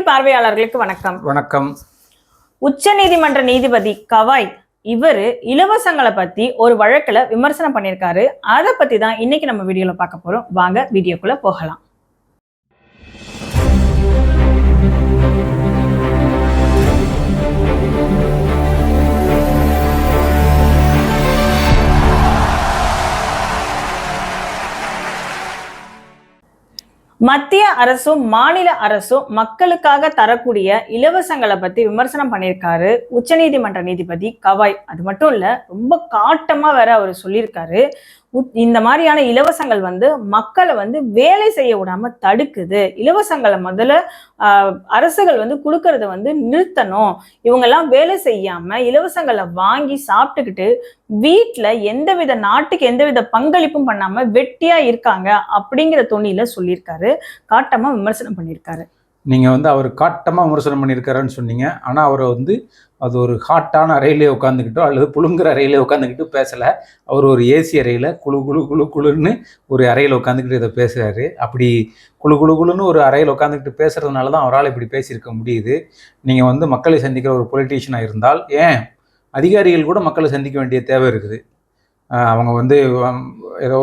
கலைமணி பார்வையாளர்களுக்கு வணக்கம். வணக்கம். உச்ச நீதிமன்ற நீதிபதி கவாய் இவரு இலவசங்களை பத்தி ஒரு வழக்குல விமர்சனம் பண்ணியிருக்காரு அதை பத்தி தான் இன்னைக்கு நம்ம வீடியோல பார்க்க போறோம். வாங்க வீடியோக்குள்ள போகலாம். மத்திய அரசும் மாநில அரசும் மக்களுக்காக தரக்கூடிய இலவசங்களை பத்தி விமர்சனம் பண்ணியிருக்காரு. உச்சநீதிமன்ற நீதிபதி கவாய். அது மட்டும் இல்ல ரொம்ப காட்டமா வேற அவர் சொல்லியிருக்காரு. இந்த மாதிரியான இலவசங்கள் வந்து மக்களை வந்து வேலை செய்ய விடாம தடுக்குது. இலவசங்களை முதல்ல ஆஹ், அரசுகள் வந்து கொடுக்கறத வந்து நிறுத்தணும். இவங்கெல்லாம் வேலை செய்யாம இலவசங்களை வாங்கி சாப்பிட்டுக்கிட்டு வீட்டில் எந்தவித நாட்டுக்கு எந்தவித பங்களிப்பும் பண்ணாம வெட்டியா இருக்காங்க அப்படிங்கிற தொனியில சொல்லியிருக்காரு. காட்டமா விமர்சனம் பண்ணியிருக்காரு. நீங்கள் வந்து அவர் காட்டமா விமர்சனம் பண்ணியிருக்காருன்னு சொன்னீங்க. ஆனால் அவரை வந்து அது ஒரு ஹாட்டான அறையிலே உட்காந்துக்கிட்டோ அல்லது புழுங்குற அறையிலே உட்காந்துக்கிட்டு பேசலை. அவர் ஒரு ஏசி அறையில் குழு குழு குழு குழுன்னு ஒரு அறையில் உட்காந்துக்கிட்டு இதை பேசுகிறாரு அப்படி குழு குழு குழுன்னு ஒரு அறையில் உட்காந்துக்கிட்டு பேசுறதுனால தான் அவரால் இப்படி பேசியிருக்க முடியுது. நீங்கள் வந்து மக்களை சந்திக்கிற ஒரு பொலிட்டீஷியனாக இருந்தால் ஏன்? அதிகாரிகள் கூட மக்களை சந்திக்க வேண்டிய தேவை இருக்குது. அவங்க வந்து ஏதோ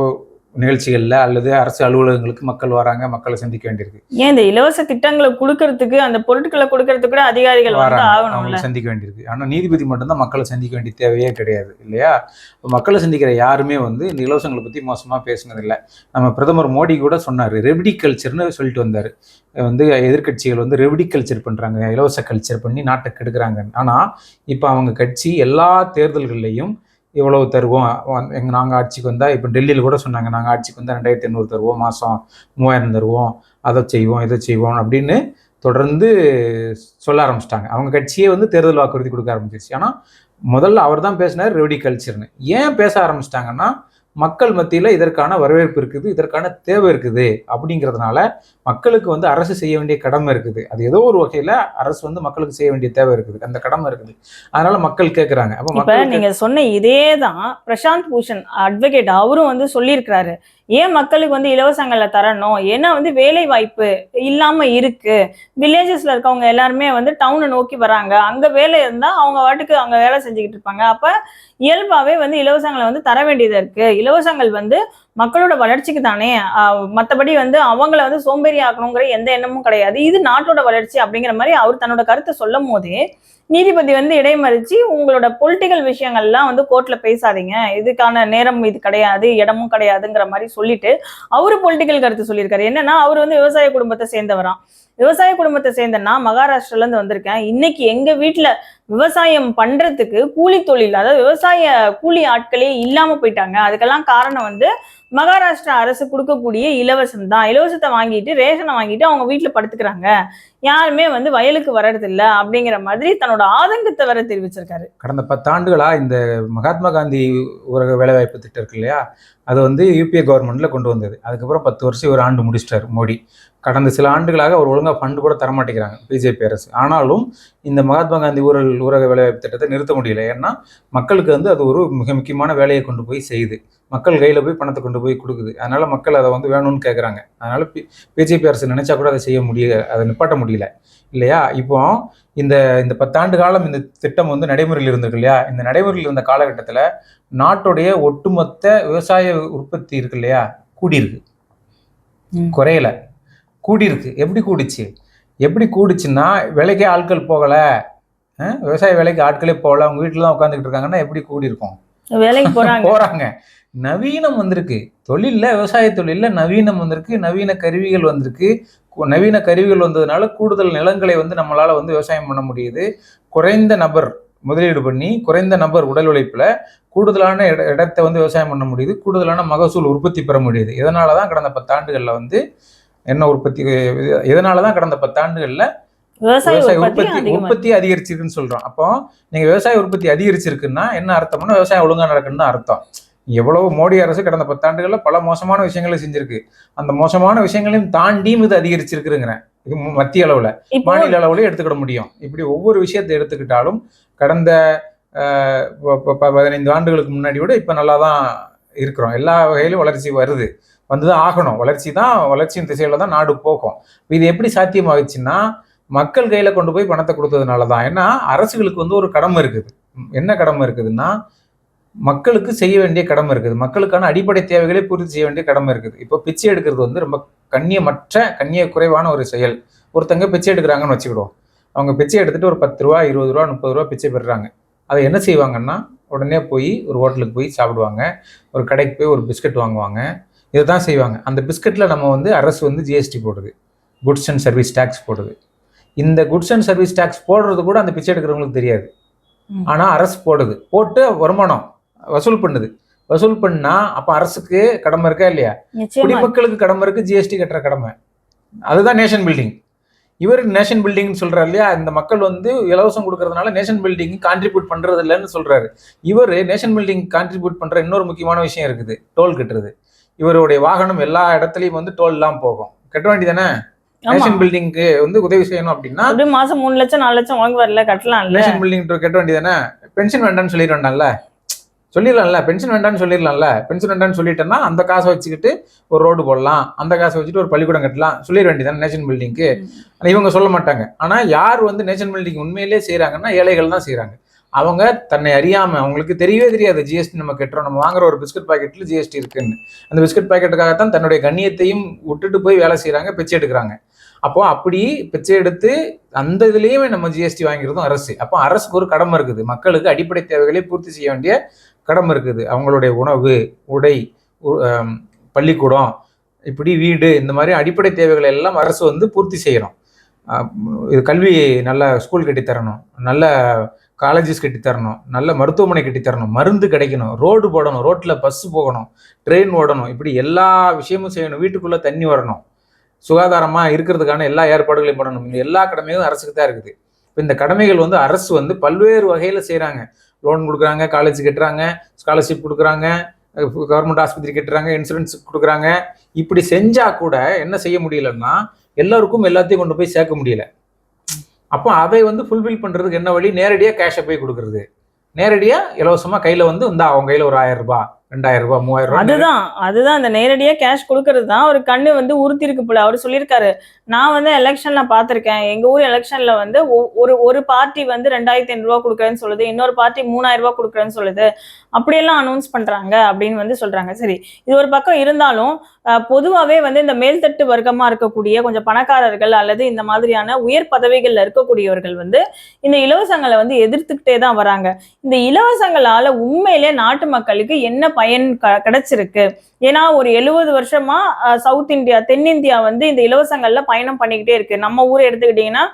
நிகழ்ச்சிகளில் அல்லது அரசு அலுவலகங்களுக்கு மக்கள் வராங்க மக்களை சந்திக்க வேண்டியிருக்கு. ஏன் இந்த இலவச திட்டங்களை கொடுக்கறதுக்கு அந்த பொருட்களை கொடுக்கறதுக்கு கூட அதிகாரிகள் வராங்க சந்திக்க வேண்டியிருக்கு. ஆனால் நீதிபதி மட்டும்தான் மக்களை சந்திக்க வேண்டிய தேவையே கிடையாது இல்லையா? மக்களை சந்திக்கிற யாருமே வந்து இந்த இலவசங்களை பற்றி மோசமாக பேசுனதில்லை. நம்ம பிரதமர் மோடி கூட சொன்னார் ரெவடி கல்ச்சர்னு சொல்லிட்டு வந்தார். வந்து எதிர்க்கட்சிகள் வந்து ரெவடி கல்ச்சர் பண்ணுறாங்க இலவச கல்ச்சர் பண்ணி நாட்டை கெடுக்குறாங்க ஆனால் இப்போ அவங்க கட்சி எல்லா தேர்தல்கள்லையும் இவ்வளவு தருவோம். எங்கள் நாங்கள் ஆட்சிக்கு வந்தால் இப்போ டெல்லியில் கூட சொன்னாங்க நாங்கள் ஆட்சிக்கு வந்தால் ரெண்டாயிரத்தி எண்ணூறு தருவோம் மாதம் மூவாயிரம் தருவோம் அதை செய்வோம் இதை செய்வோம் அப்படின்னு தொடர்ந்து சொல்ல ஆரம்பிச்சிட்டாங்க. அவங்க கட்சியே வந்து தேர்தல் வாக்குறுதி கொடுக்க ஆரம்பிச்சிருச்சு. ஆனால் முதல்ல அவர் தான் பேசினார் ரெவடி கல்ச்சர்னு. ஏன் பேச ஆரம்பிச்சிட்டாங்கன்னா மக்கள் மத்தியில் இதற்கான வரவேற்பு இருக்குது இதற்கான தேவை இருக்குது அப்படிங்கிறதுனால மக்களுக்கு வந்து அரசு செய்ய வேண்டிய கடமை இருக்குது. அது ஏதோ ஒரு வகையில் அரசு வந்து மக்களுக்கு செய்ய வேண்டிய தேவை இருக்குது. அந்த கடமை இருக்குது. அதனால மக்கள் கேட்குறாங்க அப்போ நீங்க சொன்ன இதே தான் பிரசாந்த் பூஷன் அட்வொகேட் அவரும் வந்து சொல்லியிருக்கிறாரு. ஏன் மக்களுக்கு வந்து இலவசங்களை தரணும்? ஏன்னா வந்து வேலை வாய்ப்பு இல்லாம இருக்கு. வில்லேஜஸ்ல இருக்கவங்க எல்லாருமே வந்து டவுனை நோக்கி வராங்க. அங்க வேலை இருந்தா அவங்க வாட்டுக்கு அங்க வேலை செஞ்சுக்கிட்டு இருப்பாங்க. அப்ப இயல்பாவே வந்து இலவசங்களை வந்து தர வேண்டியது இருக்கு. இலவசங்கள் வந்து மக்களோட வளர்ச்சிக்கு தானே மற்றபடி வந்து அவங்கள வந்து சோம்பேறி ஆக்கணுங்கிற எந்த எண்ணமும் கிடையாது. இது நாட்டோட வளர்ச்சி அப்படிங்கிற மாதிரி அவர் தன்னோட கருத்தை சொல்லும் போதே நீதிபதி வந்து இடைமறிச்சு உங்களோட பொலிட்டிக்கல் விஷயங்கள்லாம் வந்து கோர்ட்ல பேசாதீங்க. இதுக்கான நேரம் இது கிடையாது இடமும் கிடையாதுங்கிற மாதிரி சொல்லிட்டு அவரு பொலிட்டிக்கல் கருத்து சொல்லியிருக்காரு. என்னன்னா அவர் வந்து விவசாய குடும்பத்தை சேர்ந்தவரான் விவசாய குடும்பத்தை சேர்ந்த நான் மகாராஷ்டிரால இருந்து வந்திருக்கேன். இன்னைக்கு எங்க வீட்டுல விவசாயம் பண்றதுக்கு கூலி தொழில் அதாவது விவசாய கூலி ஆட்களே இல்லாம போயிட்டாங்க. அதுக்கெல்லாம் காரணம் வந்து மகாராஷ்டிரா அரசு கொடுக்கக்கூடிய இலவசம் தான். இலவசத்தை வாங்கிட்டு ரேஷனை வாங்கிட்டு அவங்க வீட்டுல படுத்துக்கிறாங்க. யாருமே வந்து வயலுக்கு வர்றதில்ல அப்படிங்கிற மாதிரி தன்னோட ஆதங்கத்தை வேற தெரிவிச்சிருக்காரு. கடந்த பத்தாண்டுகளா இந்த மகாத்மா காந்தி ஊரக வேலைவாய்ப்பு திட்டம் இருக்கு இல்லையா? அது வந்து யூபிஏ கவர்மெண்ட்ல கொண்டு வந்தது. அதுக்கப்புறம் பத்து வருஷம் ஒரு ஆண்டு முடிச்சிட்டார் மோடி. கடந்த சில ஆண்டுகளாக அவர் ஒழுங்காக ஃபண்டு கூட தரமாட்டேங்கிறாங்க பிஜேபி அரசு. ஆனாலும் இந்த மகாத்மா காந்தி ஊரல் ஊரக வேலைவாய்ப்பு திட்டத்தை நிறுத்த முடியல. ஏன்னா மக்களுக்கு வந்து அது ஒரு மிக முக்கியமான வேலையை கொண்டு போய் செய்யுது. மக்கள் கையில் போய் பணத்தை கொண்டு போய் கொடுக்குது. அதனால மக்கள் அதை வந்து வேணும்னு கேட்குறாங்க அதனால பி பிஜேபி அரசு நினைச்சா கூட அதை செய்ய முடிய அதை நிப்பாட்ட முடியல. இல்லையா? இப்போ இந்த இந்த பத்தாண்டு காலம் இந்த திட்டம் வந்து நடைமுறையில் இருந்திருக்கு இல்லையா? இந்த நடைமுறையில் இருந்த காலகட்டத்தில் நாட்டுடைய ஒட்டுமொத்த விவசாய உற்பத்தி இருக்கு இல்லையா? கூடியிருக்கு. குறையல. கூடியிருக்கு. எப்படி கூடிச்சு? எப்படி கூடிச்சுன்னா விலைக்கே ஆட்கள் போகலை. விவசாய வேலைக்கு ஆட்களே போகல. அவங்க வீட்டில் தான் உட்காந்துக்கிட்டு இருக்காங்கன்னா எப்படி கூடி இருக்கும் வேலைக்கு போறாங்க. நவீனம் வந்திருக்கு. தொழில்ல விவசாய தொழில்ல நவீனம் வந்திருக்கு. நவீன கருவிகள் வந்திருக்கு. நவீன கருவிகள் வந்ததுனால கூடுதல் நிலங்களை வந்து நம்மளால வந்து விவசாயம் பண்ண முடியுது. குறைந்த நபர் முதலீடு பண்ணி குறைந்த நபர் உடல் உழைப்புல கூடுதலான இட இடத்தை வந்து விவசாயம் பண்ண முடியுது. கூடுதலான மகசூல் உற்பத்தி பெற முடியுது. இதனால தான் கடந்த பத்தாண்டுகள்ல வந்து என்ன உற்பத்தி இதனால தான் கடந்த பத்தாண்டுகள்ல விவசாய உற்பத்தி உற்பத்தி அதிகரிச்சிருக்குன்னு சொல்றோம். அப்போ நீங்க விவசாய உற்பத்தி அதிகரிச்சிருக்குன்னா என்ன அர்த்தம்னா விவசாயம் ஒழுங்கா நடக்குன்னு தான் அர்த்தம். எவ்வளவு மோடி அரசு கடந்த பத்தாண்டுகள்ல பல மோசமான விஷயங்களை செஞ்சிருக்கு. அந்த மோசமான விஷயங்களையும் தாண்டியும் இது அதிகரிச்சிருக்குங்கிறேன் இது மத்திய அளவுல. மாநில அளவுல எடுத்துக்கிட முடியும். இப்படி ஒவ்வொரு விஷயத்தை எடுத்துக்கிட்டாலும் கடந்த பதினைந்து ஆண்டுகளுக்கு முன்னாடி விட இப்ப நல்லா தான் இருக்கிறோம். எல்லா வகையிலும் வளர்ச்சி வருது. வந்துதான் ஆகணும். வளர்ச்சி தான் வளர்ச்சியின் திசையில தான் நாடு போகும். இது எப்படி சாத்தியமாகுச்சுன்னா மக்கள் கையில கொண்டு போய் பணத்தை கொடுத்ததுனால தான் ஏன்னா அரசுகளுக்கு வந்து ஒரு கடமை இருக்குது. என்ன கடமை இருக்குதுன்னா மக்களுக்கு செய்ய வேண்டிய கடமை இருக்குது. மக்களுக்கான அடிப்படை தேவைகளை பூர்த்தி செய்ய வேண்டிய கடமை இருக்குது. இப்போ பிச்சை எடுக்கிறது வந்து ரொம்ப கண்ணியமற்ற கண்ணிய குறைவான ஒரு செயல். ஒருத்தங்க பிச்சை எடுக்கிறாங்கன்னு வச்சுக்கிடுவோம். அவங்க பிச்சை எடுத்துட்டு ஒரு பத்து ரூபா இருபது ரூபா முப்பது ரூபா பிச்சை பெறுறாங்க. அதை என்ன செய்வாங்கன்னா உடனே போய் ஒரு ஹோட்டலுக்கு போய் சாப்பிடுவாங்க. ஒரு கடைக்கு போய் ஒரு பிஸ்கட் வாங்குவாங்க. இதை தான் செய்வாங்க. அந்த பிஸ்கட்டில் நம்ம வந்து அரசு வந்து ஜிஎஸ்டி போடுது. குட்ஸ் அண்ட் சர்வீஸ் டேக்ஸ் போடுது. இந்த குட்ஸ் அண்ட் சர்வீஸ் டேக்ஸ் போடுறது கூட அந்த பிச்சை எடுக்கிறவங்களுக்கு தெரியாது. ஆனால் அரசு போடுது. போட்டு வருமானம். வசூல் பண்ணுது. வசூல் பண்ணா அப்போ அரசுக்கு கடமை இருக்கா இல்லையா? குடிமக்களுக்கு கடமை இருக்கு ஜிஎஸ்டி கட்டுற கடமை. அதுதான் நேஷன் பில்டிங் இவர் நேஷன் பில்டிங்னு சொல்றாரு இல்லையா? இந்த மக்கள் வந்து இலவசம் கொடுக்கறதுனால நேஷன் பில்டிங் கான்ட்ரிபியூட் பண்றது இல்லைன்னு சொல்றாரு. இவர் நேஷன் பில்டிங் கான்ட்ரிபியூட் பண்ற இன்னொரு முக்கியமான விஷயம் இருக்குது. டோல் கட்டுறது. இவருடைய வாகனம் எல்லா இடத்துலயும் வந்து டோல் எல்லாம் போகும். கட்ட வேண்டியதானே? நேஷன் பில்டிங்க்கு வந்து உதவி செய்யணும் அப்படின்னா மாசம் மூணு லட்சம் நாலு லட்சம் வாங்குவார்ல கட்டலாம்ல. நேஷன் பில்டிங் கட்ட வேண்டியதானே? பென்ஷன் வேண்டாம்னு சொல்லிட வேண்டாம்ல சொல்லிடலாம்ல பென்ஷன் வேண்டாம்னு சொல்லிடலாம்ல. பென்ஷன் வேண்டாம்னு சொல்லிட்டேன்னா அந்த காசை வச்சுக்கிட்டு ஒரு ரோடு போடலாம். அந்த காசை வச்சுட்டு ஒரு பள்ளிக்கூடம் கட்டலாம். சொல்லிட வேண்டியதானே நேஷன் பில்டிங்க்கு ஆனா இவங்க சொல்ல மாட்டாங்க. ஆனா யார் வந்து நேஷன் பில்டிங் உண்மையிலே செய்றாங்கன்னா ஏழைகள் தான் செய்றாங்க. அவங்க தன்னை அறியாம அவங்களுக்கு தெரியவே தெரியாது. ஜிஎஸ்டி நம்ம கட்டுறோம். நம்ம வாங்குற ஒரு பிஸ்கட் பாக்கெட்ல ஜிஎஸ்டி இருக்குன்னு. அந்த பிஸ்கட் பாக்கெட்டுக்காகத்தான் தன்னுடைய கண்ணியத்தையும் விட்டுட்டு போய் வேலை செய்றாங்க பிச்சை எடுக்கிறாங்க. அப்போ அப்படி பிச்சை எடுத்து அந்த இதுலேயுமே நம்ம ஜிஎஸ்டி வாங்கிறதும் அரசு. அப்போ அரசுக்கு ஒரு கடமை இருக்குது. மக்களுக்கு அடிப்படை தேவைகளை பூர்த்தி செய்ய வேண்டிய கடமை இருக்குது. அவங்களுடைய உணவு உடை உ- பள்ளிக்கூடம் இப்படி வீடு இந்த மாதிரி அடிப்படை தேவைகளை எல்லாம் அரசு வந்து பூர்த்தி செய்யணும். இது கல்வி நல்ல ஸ்கூல் கட்டி தரணும். நல்ல காலேஜஸ் கட்டி தரணும். நல்ல மருத்துவமனை கட்டி தரணும். மருந்து கிடைக்கணும். ரோடு போடணும். ரோட்டில் பஸ் போகணும். ட்ரெயின் ஓடணும். இப்படி எல்லா விஷயமும் செய்யணும். வீட்டுக்குள்ளே தண்ணி வரணும். சுகாதாரமாக இருக்கிறதுக்கான எல்லா ஏற்பாடுகளையும் பண்ணணும். இந்த எல்லா கடமையும் அரசுக்கு தான் இருக்குது. இப்போ இந்த கடமைகள் வந்து அரசு வந்து பல்வேறு வகையில் செய்கிறாங்க லோன் கொடுக்குறாங்க காலேஜ் கட்டுறாங்க ஸ்காலர்ஷிப் கொடுக்குறாங்க கவர்மெண்ட் ஆஸ்பத்திரி கட்டுறாங்க இன்சூரன்ஸ் கொடுக்குறாங்க. இப்படி செஞ்சால் கூட என்ன செய்ய முடியலன்னா எல்லாருக்கும் எல்லாத்தையும் கொண்டு போய் சேர்க்க முடியல. அப்போ அதை வந்து ஃபுல்ஃபில் பண்ணுறதுக்கு என்ன வழி? நேரடியாக கேஷை போய் கொடுக்குறது. நேரடியாக இலவசமாக கையில் வந்து இந்த அவங்க கையில் ஒரு ஆயிரம் ரூபாய். ரெண்டாயிரம் ரூபாய் மூவாயிரம் ரூபாய் அதுதான் அதுதான் அந்த நேரடியா கேஷ் கொடுக்கறது தான் ஒரு கண்ணு வந்து உறுத்திருக்கு போல. அவர் சொல்லியிருக்காரு நான் வந்து எலெக்ஷன்ல பாத்திருக்கேன் எங்க ஊர் எலெக்ஷன்ல வந்து ஒரு ஒரு பார்ட்டி வந்து ரெண்டாயிரத்தி ஐநூறு ரூபா கொடுக்குறேன்னு சொல்லுது. இன்னொரு பார்ட்டி மூணாயிரம் ரூபாய் கொடுக்குறேன்னு சொல்லுது. அப்படியெல்லாம் அனௌன்ஸ் பண்றாங்க அப்படின்னு வந்து சொல்றாங்க. சரி இது ஒரு பக்கம் இருந்தாலும் பொதுவாகவே பொதுவாவே வந்து இந்த மேல்தட்டு வர்க்கமா இருக்கக்கூடிய கொஞ்சம் பணக்காரர்கள் அல்லது இந்த மாதிரியான உயர் பதவிகள்ல இருக்கக்கூடியவர்கள் வந்து இந்த இலவசங்களை வந்து எதிர்த்துக்கிட்டே தான் வராங்க. இந்த இலவசங்களால உண்மையிலே நாட்டு மக்களுக்கு என்ன பயன் க- கிடைச்சிருக்கு. ஏன்னா ஒரு எழுபது வருஷமா சவுத் இந்தியா தென்னிந்தியா வந்து இந்த இலவசங்கள்ல பயணம் பண்ணிக்கிட்டே இருக்கு. நம்ம ஊர் எடுத்துக்கிட்டீங்கன்னா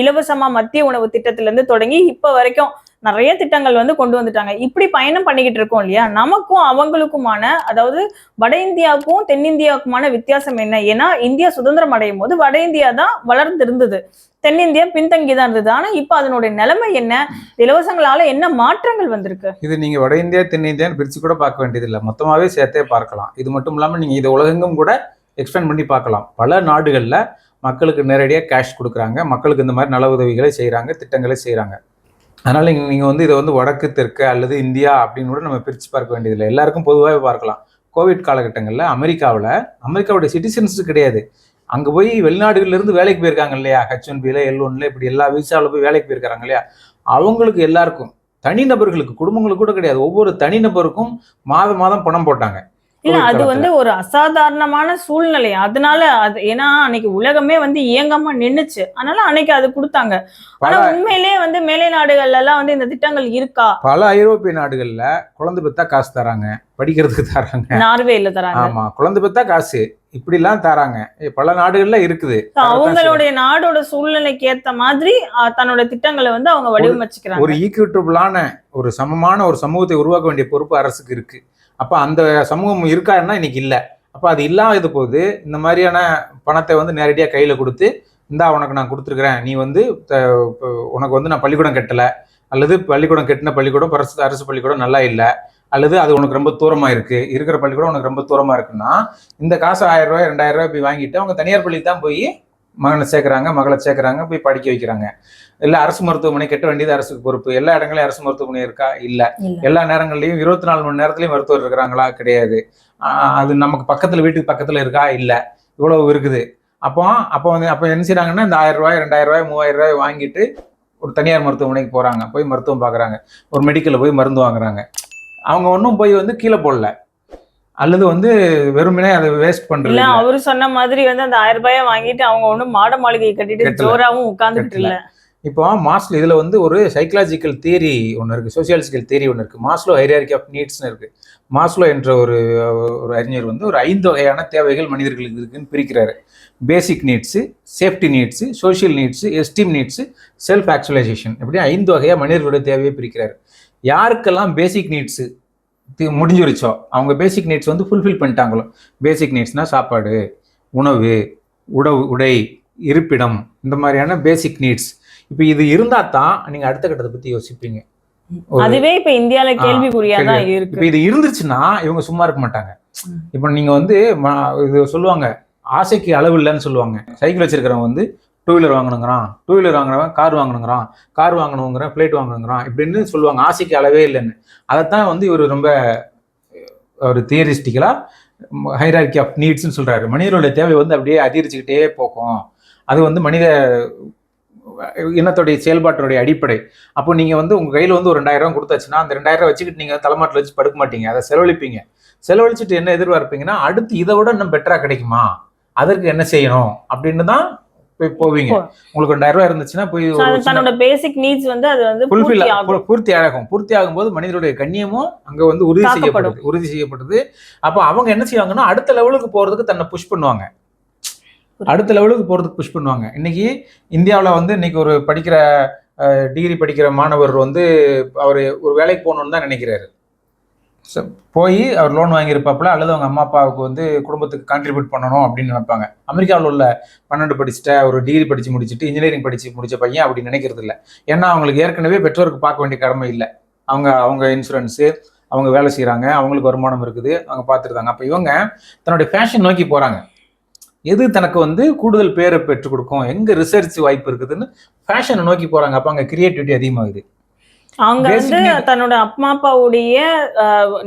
இலவசமா மத்திய உணவு திட்டத்திலிருந்து தொடங்கி இப்ப வரைக்கும் நிறைய திட்டங்கள் வந்து கொண்டு வந்துட்டாங்க. இப்படி பயணம் பண்ணிக்கிட்டு இருக்கோம் இல்லையா? நமக்கும் அவங்களுக்குமான அதாவது வட இந்தியாவுக்கும் தென்னிந்தியாவுக்குமான வித்தியாசம் என்ன? ஏன்னா இந்தியா சுதந்திரம் அடையும் போது வட இந்தியா தான் வளர்ந்து இருந்தது தென்னிந்தியா பின்தங்கி தான் இருந்தது. ஆனா இப்ப அதனுடைய நிலைமை என்ன? இலவசங்களால என்ன மாற்றங்கள் வந்திருக்கு? இது நீங்க வட இந்தியா தென்னிந்தியான்னு பிரிச்சு கூட பார்க்க வேண்டியதில்லை. மொத்தமாவே சேர்த்தே பார்க்கலாம். இது மட்டும் இல்லாம நீங்க இது உலகெங்கும் கூட எக்ஸ்பிளைன் பண்ணி பார்க்கலாம். பல நாடுகள்ல மக்களுக்கு நேரடியாக கேஷ் கொடுக்குறாங்க. மக்களுக்கு இந்த மாதிரி நல உதவிகளை செய்கிறாங்க திட்டங்களை செய்கிறாங்க அதனால் நீங்கள் வந்து இதை வந்து வடக்கு தெற்கு அல்லது இந்தியா அப்படின்னு கூட நம்ம பிரிச்சு பார்க்க வேண்டியதில்லை. எல்லாருக்கும் பொதுவாகவே பார்க்கலாம். கோவிட் காலகட்டங்களில் அமெரிக்காவில் அமெரிக்காவுடைய சிட்டிசன்ஸ் கிடையாது. அங்கே போய் வெளிநாடுகளிலிருந்து வேலைக்கு போயிருக்காங்க இல்லையா? ஹெச் ஒன் பியில் எல் ஒன்ல இப்படி எல்லா விசாவில் போய் வேலைக்கு போயிருக்காங்க இல்லையா? அவங்களுக்கு எல்லாருக்கும் தனிநபர்களுக்கு குடும்பங்களுக்கு கூட கிடையாது. ஒவ்வொரு தனிநபருக்கும் மாதம் மாதம் பணம் போட்டாங்க. இல்ல அது. வந்து ஒரு அசாதாரணமான சூழ்நிலை. அதனால அது ஏன்னா அன்னைக்கு உலகமே வந்து இயங்காம நின்னுச்சு. அதனால அன்னைக்கு அது கொடுத்தாங்க. ஆனா உண்மையிலேயே வந்து மேலை நாடுகள்ல எல்லாம் வந்து இந்த திட்டங்கள் இருக்கா? பல ஐரோப்பிய நாடுகள்ல குழந்தை பெத்தா காசு தராங்க. படிக்கிறதுக்கு தராங்க. நார்வேல தராங்க. ஆமா குழந்தை பெத்தா காசு. இப்படிலாம் தராங்க. ஏ, பல நாடுகள்ல இருக்குது. அவங்களுடைய நாடோட சூழ்நிலைக்கு ஏத்த மாதிரி தன்னோட திட்டங்களை வந்து அவங்க வடிவமைச்சுக்கிறாங்க. ஒரு ஈக்குவிட்டபிளான ஒரு சமமான ஒரு சமூகத்தை உருவாக்க வேண்டிய பொறுப்பு அரசுக்கு இருக்கு. அப்போ அந்த சமூகம் இருக்காருன்னா இன்னைக்கு இல்லை. அப்போ அது இல்லாத போது இந்த மாதிரியான பணத்தை வந்து நேரடியாக கையில் கொடுத்து இந்தா உனக்கு நான் கொடுத்துருக்குறேன். நீ வந்து த- உனக்கு வந்து நான் பள்ளிக்கூடம் கட்டலை. அல்லது பள்ளிக்கூடம் கட்டின பள்ளிக்கூடம் அரசு அரசு பள்ளிக்கூடம் நல்லா இல்லை. அல்லது அது உனக்கு ரொம்ப தூரமாக இருக்குது இருக்கிற பள்ளிக்கூடம் உனக்கு ரொம்ப தூரமாக இருக்குன்னா இந்த காசு ஆயிரம் ரூபாய் ரெண்டாயிரம் ரூபாய் போய் வாங்கிட்டு அவங்க தனியார் பள்ளிக்கு தான் போய் மகனை சேர்க்குறாங்க மகளை சேர்க்குறாங்க போய் படிக்க வைக்கிறாங்க. இல்லை அரசு மருத்துவமனை கட்ட வேண்டியது அரசுக்கு பொறுப்பு. எல்லா இடங்களையும் அரசு மருத்துவமனை இருக்கா? இல்லை. எல்லா நேரங்கள்லையும் இருபத்தி நாலு மணி நேரத்துலையும் மருத்துவர் இருக்கிறாங்களா? கிடையாது. அது நமக்கு பக்கத்தில் வீட்டுக்கு பக்கத்தில் இருக்கா? இல்லை. இவ்வளவு இருக்குது. அப்போ அப்போ வந்து அப்போ என்ன செய்றாங்கன்னா இந்த ஆயிரம் ரூபாய் ரெண்டாயிரம் ரூபாய் மூவாயிரம் ரூபாய் வாங்கிட்டு ஒரு தனியார் மருத்துவமனைக்கு போறாங்க. போய் மருத்துவம் பார்க்குறாங்க ஒரு மெடிக்கலில் போய் மருந்து வாங்குறாங்க. அவங்க ஒன்றும் போய் வந்து கீழே போடல. அல்லது வந்து வெறுமனே அதை வேஸ்ட் பண்றது இல்ல. அவரு சொன்ன மாதிரி வந்து அந்த ஆயிரம் ரூபாய வாங்கிட்டு அவங்க ஒண்ணும் மாட மாளிகை கட்டிட்டு. ஜோராவும் உட்கார்ந்துட்டு. இல்ல இப்போ மாஸ்லோ இதுல வந்து ஒரு சைக்கலாஜிக்கல் தியரி ஒன்று இருக்கு சோசியாலஜிக்கல் தியரி ஒன்று இருக்கு மாஸ்லோ ஹைரார்கி ஆஃப் நீட்ஸ்னு இருக்கு மாஸ்லோ என்ற ஒரு ஒரு அறிஞர் வந்து ஒரு ஐந்து வகையான தேவைகள் மனிதர்களுக்கு இருக்குன்னு பிரிக்கிறாரு basic needs safety needs social needs esteem needs self actualization இப்படி ஐந்து வகையாக மனிதர்களுடைய தேவையை பிரிக்கிறாரு யாருக்கெல்லாம் பேசிக் நீட்ஸு முடிஞ்சிருச்சோ? அவங்க பேசிக் நீட்ஸ் வந்து ஃபுல்ஃபில் பண்ணிட்டாங்களோ? பேசிக் நீட்ஸ்னால் சாப்பாடு உணவு உடவு உடை இருப்பிடம் இந்த மாதிரியான பேசிக் நீட்ஸ் இப்போ இது இருந்தால் தான் நீங்கள் அடுத்த கட்டத்தை பற்றி யோசிப்பீங்க. அதுவே இப்ப இந்தியால கேள்விக்குறியா தான் இப்போ இருக்கு. இது இருந்துச்சுன்னா இவங்க சும்மா இருக்க மாட்டாங்க. இப்போ நீங்க வந்து இது சொல்லுவாங்க ஆசைக்கு அளவு இல்லைன்னு சொல்லுவாங்க. சைக்கிள் வச்சிருக்கிறவன் வந்து டூ வீலர் வாங்கணுங்கிறான். டூ வீலர் வாங்குறவன் கார் வாங்கணுங்கிறான். கார் வாங்கணுங்கிறான் பிளேட் வாங்கணுங்கிறான். இப்படின்னு சொல்லுவாங்க. ஆசைக்கு அளவே இல்லைன்னு. அதைத்தான் வந்து இவர் ரொம்ப ஒரு தியரிஸ்டிக்கலாக ஹைரார்கி ஆஃப் நீட்ஸ்னு சொல்கிறாரு மனிதனுடைய தேவை வந்து அப்படியே அதிகரிச்சுக்கிட்டே போகும். அது வந்து மனித இனத்துடைய செயல்பாட்டுடைய அடிப்படை. அப்போ நீங்கள் வந்து உங்கள் கையில் வந்து ஒரு ரெண்டாயிரம் கொடுத்தாச்சுன்னா அந்த ரெண்டாயிரம் வச்சுக்கிட்டு நீங்கள் தலைமாட்டில் வச்சு படுக்க மாட்டீங்க. அதை செலவழிப்பீங்க. செலவழிச்சிட்டு என்ன எதிர்பார்ப்பீங்கன்னா அடுத்து இதை விட இன்னும் பெட்டராக கிடைக்குமா? அதற்கு என்ன செய்யணும்? அப்படின்னு தான் போய் போவீங்க. உங்களுக்கு ரெண்டாயிரம் ரூபாய் இருந்துச்சுன்னா போய் தன்னோட பேசிக் நீட்ஸ் வந்து அது வந்து fulfill பூர்த்தி ஆகும். பூர்த்தி ஆகும். பூர்த்தி ஆகும்போது மனிதனுடைய கண்ணியமும் அங்க வந்து உறுதி. செய்யப்படுது. உறுதி செய்யப்படுது. அப்போ அவங்க என்ன செய்வாங்கன்னா அடுத்த லெவலுக்கு போறதுக்கு தன்னை புஷ் பண்ணுவாங்க. அடுத்த லெவலுக்கு போறதுக்கு புஷ் பண்ணுவாங்க. இன்னைக்கு இந்தியாவில் வந்து இன்னைக்கு ஒரு படிக்கிற டிகிரி படிக்கிற மாணவர் வந்து அவர் ஒரு வேலைக்கு போகணும்னு தான் நினைக்கிறாரு. போய் அவர் லோன் வாங்கியிருப்பாப்புல அல்லது அவங்க அம்மா அப்பாவுக்கு வந்து குடும்பத்துக்கு கான்ட்ரிபியூட் பண்ணணும் அப்படின்னு நினைப்பாங்க. அமெரிக்காவில் உள்ள பன்னெண்டு படிச்சுட்ட ஒரு டிகிரி படித்து முடிச்சுட்டு இன்ஜினியரிங் படித்து முடிச்ச பையன் அப்படி நினைக்கிறது இல்லை ஏன்னா அவங்களுக்கு ஏற்கனவே பெற்றோருக்கு பார்க்க வேண்டிய கடமை இல்லை. அவங்க அவங்க இன்சூரன்ஸு அவங்க வேலை செய்கிறாங்க அவங்களுக்கு வருமானம் இருக்குது அவங்க பார்த்துருக்காங்க. அப்போ இவங்க தன்னுடைய ஃபேஷன் நோக்கி போகிறாங்க எது தனக்கு வந்து கூடுதல் பேரை பெற்றுக் கொடுக்கும் எங்கே ரிசர்ச் வாய்ப்பு இருக்குதுன்னு ஃபேஷனை நோக்கி போகிறாங்க அப்போ அங்கே கிரியேட்டிவிட்டி அதிகமாகுது. அவங்க வந்து தன்னோட அப்பா அப்பாவுடைய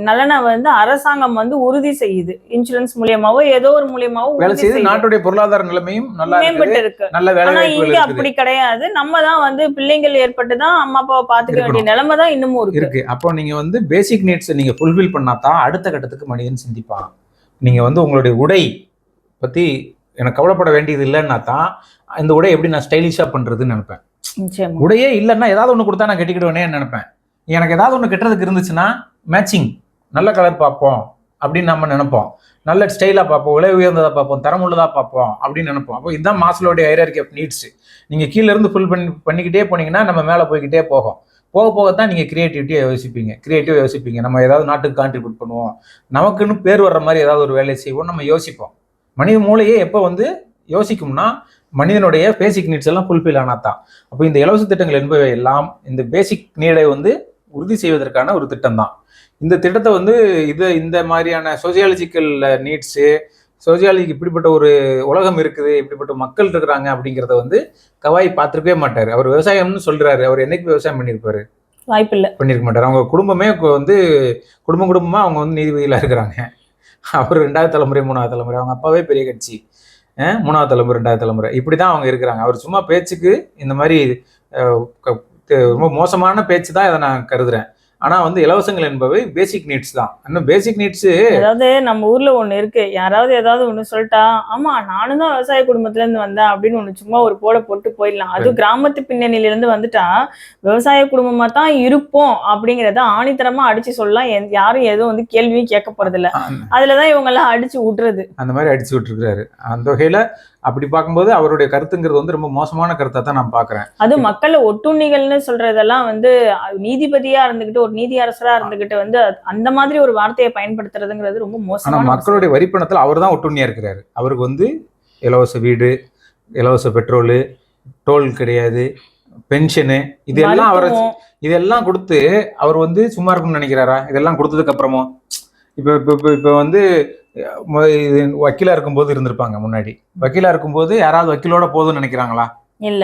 நலனை வந்து அரசாங்கம் வந்து உறுதி செய்யுது. இன்சூரன்ஸ் மூலியமாவோ ஏதோ ஒரு மூலியமாவோ வேலை செய்து நாட்டுடைய பொருளாதார நிலைமையும் நல்லா மேம்பட்டு இருக்கு. நல்ல வேலை ஆனா இங்க அப்படி கிடையாது. நம்ம தான் வந்து பிள்ளைங்கள் ஏற்பட்டு தான் அம்மா அப்பாவை பாத்துக்க வேண்டிய. நிலைமை தான் இன்னமும் இருக்கு. இருக்கு. அப்போ நீங்க வந்து பேசிக் நீட்ஸ் நீங்க ஃபுல்ஃபில் பண்ணா தான் அடுத்த கட்டத்துக்கு மனிதன் சிந்திப்பான். நீங்க வந்து உங்களுடைய உடை பத்தி எனக்கு கவலைப்பட வேண்டியது இல்லைன்னா தான் இந்த உடை எப்படி நான் ஸ்டைலிஷா பண்றதுன்னு நினைப்பேன். உடையே இல்லைன்னா ஏதாவது ஒன்று கொடுத்தா நான் கட்டிக்கிடுவேனே நினைப்பேன். எனக்கு ஏதாவது ஒன்று கட்டுறதுக்கு இருந்துச்சுன்னா மேட்சிங் நல்ல கலர் பார்ப்போம் அப்படின்னு நம்ம நினைப்போம். நல்ல ஸ்டைலாக பார்ப்போம் விலை உயர்ந்ததாக பார்ப்போம் தரமுள்ளதாக பார்ப்போம் அப்படின்னு நினைப்போம். அப்போ இதுதான் மாசலோடைய ஹைரார்கி ஆஃப் நீட்ஸ் நீங்கள் கீழேருந்து ஃபுல் பண்ணி பண்ணிக்கிட்டே போனீங்கன்னா நம்ம மேலே போய்க்கிட்டே போகும். போக போக தான் நீங்கள் கிரியேட்டிவிட்டியை யோசிப்பீங்க. கிரியேட்டிவாக யோசிப்பீங்க. நம்ம ஏதாவது நாட்டுக்கு கான்ட்ரிபியூட் பண்ணுவோம். நமக்குன்னு பேர் வர்ற மாதிரி ஏதாவது ஒரு வேலையை செய்வோம் நம்ம யோசிப்போம். மனித மூளையே எப்போ வந்து யோசிக்கும்னா மனிதனுடைய பேசிக் நீட்ஸ் எல்லாம் ஃபுல்ஃபில் ஆனால் தான் அப்போ இந்த இலவச திட்டங்கள் என்பவை எல்லாம் இந்த பேசிக் நீடை வந்து உறுதி செய்வதற்கான ஒரு திட்டம் தான் இந்த திட்டத்தை வந்து இது இந்த மாதிரியான சோசியாலஜிக்கல் நீட்ஸு சோசியாலஜிக்கு இப்படிப்பட்ட ஒரு உலகம் இருக்குது இப்படிப்பட்ட மக்கள் இருக்கிறாங்க அப்படிங்கிறத வந்து கவாய் பார்த்துருக்கவே மாட்டார். அவர் விவசாயம்னு சொல்றாரு. அவர் என்னைக்கு விவசாயம் பண்ணியிருப்பாரு? வாய்ப்பு இல்ல பண்ணியிருக்க மாட்டார். அவங்க குடும்பமே வந்து குடும்பம் குடும்பமா அவங்க வந்து நீதிபதியில இருக்கிறாங்க. அவர் ரெண்டாவது தலைமுறை மூணாவது தலைமுறை அவங்க அப்பாவே பெரிய கட்சி. மூணாவது தலைமுறை ரெண்டாவது தலைமுறை. இப்படி தான் அவங்க இருக்கிறாங்க. அவர் சும்மா பேச்சுக்கு இந்த மாதிரி க- ரொம்ப மோசமான பேச்சு தான் இதை நான் கருதுறேன். ஆனா வந்து இலவசங்கள் என்பவை பேசிக் நீட்ஸ் தான். இன்னும் பேசிக் நீட்ஸ் அதாவது நம்ம ஊர்ல ஒண்ணு இருக்கு. யாராவது ஏதாவது ஒண்ணு சொல்லிட்டா ஆமா நானும் தான் விவசாய குடும்பத்துல இருந்து வந்தேன் அப்படின்னு ஒண்ணு சும்மா ஒரு போட போட்டு போயிடலாம். அது கிராமத்து பின்னணியில இருந்து வந்துட்டா விவசாய குடும்பமா தான் இருப்போம் அப்படிங்கறத ஆணித்தரமா அடிச்சு சொல்லலாம். யாரும் எதுவும் வந்து கேள்வியும் கேட்க போறது இல்ல அதுலதான் இவங்க எல்லாம் அடிச்சு விடுறது அந்த மாதிரி அடிச்சு விட்டுருக்காரு அந்த வகையில அப்படி பார்க்கும்போது அவருடைய கருத்துங்கிறது வந்து ரொம்ப மோசமான கருத்தை தான் நான் பார்க்கறேன். அது மக்கள் ஒட்டுண்ணிகள்னு சொல்றதெல்லாம் வந்து நீதிபதியா இருந்துகிட்டு ஒரு நீதி அரசரா இருந்துகிட்டு வந்து அந்த மாதிரி ஒரு வார்த்தையை பயன்படுத்துறதுங்கிறது ரொம்ப ஆனா மோசமான ஒரு மக்களுடைய வரிப்பணத்தில் அவர் தான் ஒட்டுண்ணியா இருக்கிறாரு. அவருக்கு வந்து இலவச வீடு இலவச பெட்ரோலு டோல் கிடையாது பென்ஷனு இதெல்லாம் அவரை. இதெல்லாம் கொடுத்து அவர் வந்து சும்மா இருக்கணும்னு நினைக்கிறாரா? இதெல்லாம் கொடுத்ததுக்கு அப்புறமும் இப்போ இப்போ இப்போ வந்து வக்கீலா இருக்கும்போது இருந்திருப்பாங்க முன்னாடி. வக்கீலா இருக்கும்போது யாராவது வக்கீலோட போதும்னு நினைக்கிறாங்களா? இல்ல.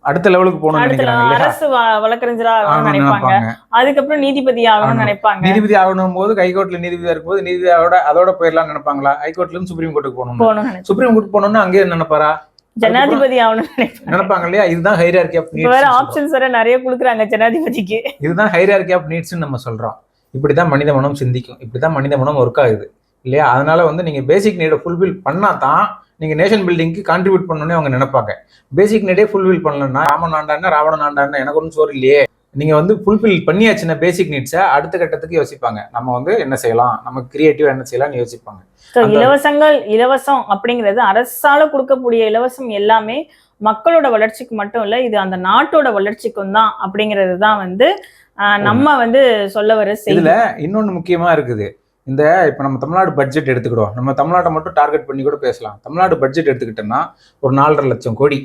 அடுத்த லெவலுக்கு போகணும்னு நினைக்கிறாங்க அரசு வழக்கறிஞரா நினைப்பாங்க. அதுக்கப்புறம் நீதிபதி ஆகணும்னு ஆகணும். நினைப்பாங்க. நீதிபதி ஆகணும் போது ஹைகோர்ட்ல நீதிபதியா இருக்கும்போது நீதிபதியோட அதோட போயிடலாம் நினைப்பாங்களா? ஹைகோர்ட்ல இருந்து சுப்ரீம் கோர்ட்டுக்கு போகணும் சுப்ரீம் கோர்ட் போனோம்னா அங்கேயே நினைப்பாரா? ஜனாதிபதி ஆகணும்னு நினைப்பாங்க. இல்லையா? இதுதான் ஹைரார்கி ஆஃப் இப்ப வேற நீட்ஸ் ஆப்ஷன்ஸ் வேற நிறைய குடுக்குறாங்க ஜனாதிபதிக்கு. இதுதான் ஹைரார்கி ஆஃப் நீட்ஸ்னு நம்ம சொல்றோம். இப்படிதான் மனித மனம் சிந்திக்கும். இப்படிதான் மனித மனம் ஒர்க் ஆகுது. இல்லையா? அதனால வந்து நீங்க பேசிக் நீடை ஃபுல்ஃபில் பண்ணா தான் நீங்க நேஷன் பில்டிங்க்கு கான்ட்ரிபியூட் பண்ணணும்னு அவங்க நினைப்பாங்க. பேசிக் நீடே ஃபுல்ஃபில் பண்ணலன்னா ராமன் ஆண்டான்னா ராவணன் ஆண்டான்னா எனக்கு ஒன்றும் சோறு இல்லையே. நீங்க வந்து ஃபுல்ஃபில் பண்ணியாச்சுன்னா பேசிக் நீட்ஸை அடுத்த கட்டத்துக்கு யோசிப்பாங்க. நம்ம வந்து என்ன செய்யலாம்? நம்ம கிரியேட்டிவா என்ன செய்யலாம்னு யோசிப்பாங்க. இலவசங்கள் இலவசம் அப்படிங்கிறது அரசால கொடுக்கக்கூடிய இலவசம் எல்லாமே மக்களோட வளர்ச்சிக்கு மட்டும் இல்ல இது அந்த நாட்டோட வளர்ச்சிக்கும் தான் அப்படிங்கிறது தான் வந்து நம்ம வந்து சொல்ல வர செய்தி. இதுல இன்னொன்னு முக்கியமா இருக்குது. இந்த இப்ப நம்ம தமிழ்நாடு பட்ஜெட் எடுத்துக்கிடுவோம். நம்ம தமிழ்நாட்டை மட்டும் டார்கெட் பண்ணி கூட பேசலாம். தமிழ்நாடு பட்ஜெட் எடுத்துக்கிட்டோம்னா ஒரு நாலரை லட்சம் கோடி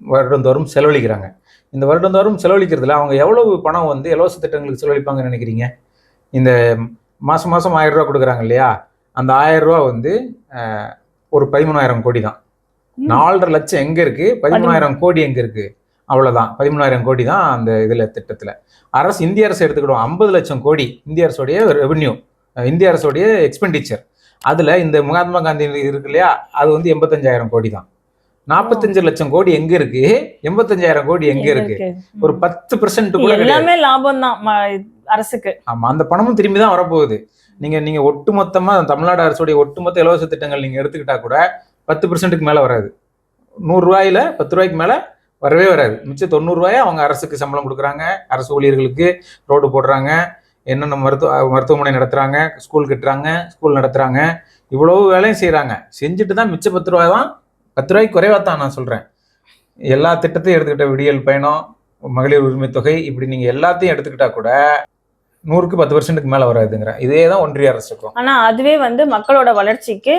வருடந்தோறும் செலவழிக்கிறாங்க. இந்த வருடந்தோறும் செலவழிக்கிறதுல அவங்க எவ்வளவு பணம் வந்து இலவச திட்டங்களுக்கு செலவழிப்பாங்கன்னு நினைக்கிறீங்க? இந்த மாசம் மாசம் ஆயிரம் ரூபா கொடுக்குறாங்க இல்லையா? அந்த ஆயிரம் ரூபா வந்து ஒரு பதிமூணாயிரம் கோடி தான். நாலரை லட்சம் எங்க இருக்கு? பதிமூணாயிரம் கோடி எங்க இருக்கு? அவ்வளவுதான். பதிமூணாயிரம் கோடி தான் அந்த இதுல திட்டத்துல. அரசு இந்திய அரசு எடுத்துக்கிடுவோம். ஐம்பது லட்சம் கோடி இந்திய அரசுடைய ரெவென்யூ இந்திய அரசுடைய எக்ஸ்பெண்டிச்சர் அதுல இந்த மகாத்மா காந்தி இருக்கு இல்லையா? அது வந்து எண்பத்தஞ்சாயிரம் கோடி தான். நாற்பத்தஞ்சு லட்சம் கோடி எங்க இருக்கு? எண்பத்தஞ்சாயிரம் கோடி எங்க இருக்கு? ஒரு பத்து பெர்சன்ட் கூட எல்லாமே லாபம் தான் அரசுக்கு. ஆமா அந்த பணமும் திரும்பி தான் வரப்போகுது. நீங்க நீங்க ஒட்டுமொத்தமா தமிழ்நாடு அரசுடைய ஒட்டுமொத்த இலவச திட்டங்கள் நீங்க எடுத்துக்கிட்டா கூட பத்து பெர்சென்ட்டுக்கு மேல வராது. நூறு ரூபாயில பத்து ரூபாய்க்கு மேல வரவே வராது. மிச்சம் தொண்ணூறு ரூபாயை அவங்க அரசுக்கு சம்பளம் கொடுக்குறாங்க. அரசு ஊழியர்களுக்கு ரோடு போடுறாங்க. என்னென்ன மருத்துவ மருத்துவமனை நடத்துகிறாங்க ஸ்கூல் கட்டுறாங்க ஸ்கூல் நடத்துகிறாங்க இவ்வளவு வேலையும் செய்கிறாங்க செஞ்சுட்டு தான் மிச்ச பத்து ரூபாய் தான் பத்து ரூபாய்க்கு குறைவா தான் நான் சொல்கிறேன் எல்லா திட்டத்தையும் எடுத்துக்கிட்ட விடியல் பயணம் மகளிர் உரிமை தொகை இப்படி நீங்கள் எல்லாத்தையும் எடுத்துக்கிட்டால் கூட நூறுக்கு பத்து பர்சன்ட்டுக்கு மேல வராதுங்கிறேன் இதே தான் ஒன்றிய அரசுக்கும் ஆனா அதுவே வந்து மக்களோட வளர்ச்சிக்கு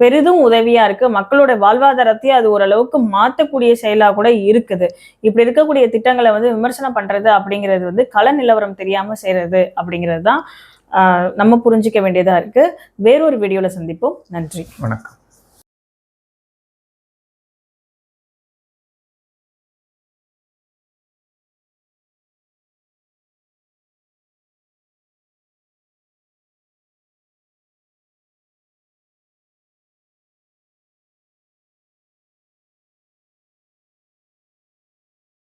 பெரிதும் உதவியா இருக்கு. மக்களோட வாழ்வாதாரத்தையே அது ஓரளவுக்கு மாத்தக்கூடிய செயலா கூட இருக்குது. இப்படி இருக்கக்கூடிய திட்டங்களை வந்து விமர்சனம் பண்றது அப்படிங்கிறது வந்து கள நிலவரம் தெரியாம செய்யறது அப்படிங்கிறது தான் நம்ம புரிஞ்சிக்க வேண்டியதா இருக்கு. வேறொரு வீடியோல சந்திப்போம். நன்றி. வணக்கம்.